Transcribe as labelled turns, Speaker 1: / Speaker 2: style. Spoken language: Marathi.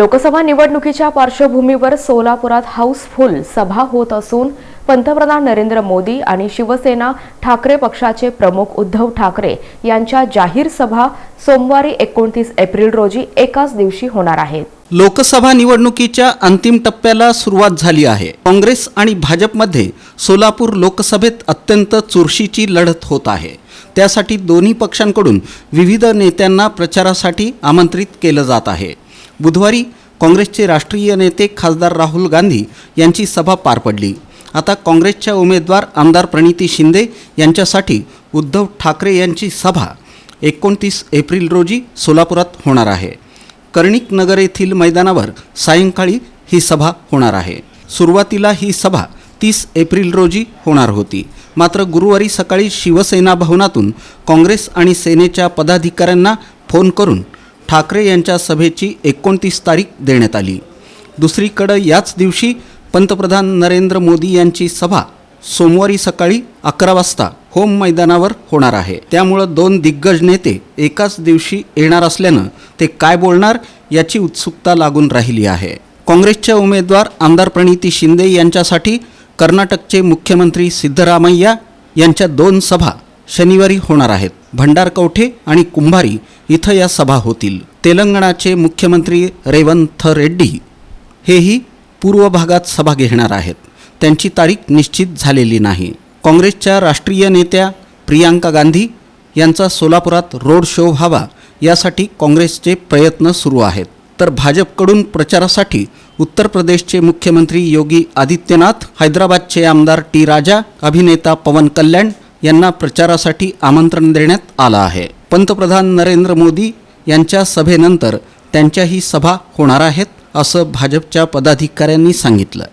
Speaker 1: लोकसभा निवडणुकीच्या पार्श्वभूमीवर सोलापुरात हाऊसफुल सभा होत असून पंतप्रधान नरेंद्र मोदी आणि शिवसेना ठाकरे पक्षाचे प्रमुख उद्धव ठाकरे यांच्या जाहीर सभा सोमवारी एकोणतीस एप्रिल रोजी एकाच दिवशी होणार आहेत
Speaker 2: लोकसभा निवडणुकीच्या अंतिम टप्प्याला सुरुवात झाली आहे. काँग्रेस आणि भाजपमध्ये सोलापूर लोकसभेत अत्यंत चुरशीची लढत होत आहे. त्यासाठी दोन्ही पक्षांकडून विविध नेत्यांना प्रचारासाठी आमंत्रित केलं जात आहे. बुधवारी काँग्रेसचे राष्ट्रीय नेते खासदार राहुल गांधी यांची सभा पार पडली. आता काँग्रेसच्या उमेदवार आमदार प्रणिती शिंदे यांच्यासाठी उद्धव ठाकरे यांची सभा एकोणतीस एप्रिल रोजी सोलापुरात होणार आहे. कर्णिक नगर येथील मैदानावर सायंकाळी ही सभा होणार आहे. सुरुवातीला ही सभा तीस एप्रिल रोजी होणार होती. मात्र गुरुवारी सकाळी शिवसेना भवनातून काँग्रेस आणि सेनेच्या पदाधिकाऱ्यांना फोन करून ठाकरे यांच्या सभेची एकोणतीस तारीख देण्यात आली. दुसरीकडं याच दिवशी पंतप्रधान नरेंद्र मोदी यांची सभा सोमवारी सकाळी अकरा वाजता होम मैदानावर होणार आहे. त्यामुळं दोन दिग्गज नेते एकाच दिवशी येणार असल्यानं ते काय बोलणार याची उत्सुकता लागून राहिली आहे. काँग्रेसच्या उमेदवार आमदार प्रणिती शिंदे यांच्यासाठी कर्नाटकचे मुख्यमंत्री सिद्धरामय्या यांच्या दोन सभा शनिवारी होणार आहेत. भंडारकवठे आणि कुंभारी इथं या सभा होतील. तेलंगणाचे मुख्यमंत्री रेवंथ रेड्डी हेही पूर्व भागात सभा घेणार आहेत. त्यांची तारीख निश्चित झालेली नाही. काँग्रेसच्या राष्ट्रीय नेत्या प्रियांका गांधी यांचा सोलापुरात रोड शो व्हावा यासाठी काँग्रेसचे प्रयत्न सुरू आहेत. तर भाजपकडून प्रचारासाठी उत्तर प्रदेशचे मुख्यमंत्री योगी आदित्यनाथ हैदराबादचे आमदार टी राजा अभिनेता पवन कल्याण यांना प्रचारासाठी आमंत्रण देण्यात आलं आहे. पंतप्रधान नरेंद्र मोदी यांच्या सभेनंतर त्यांच्याही सभा होणार आहेत असं भाजपच्या पदाधिकाऱ्यांनी सांगितलं.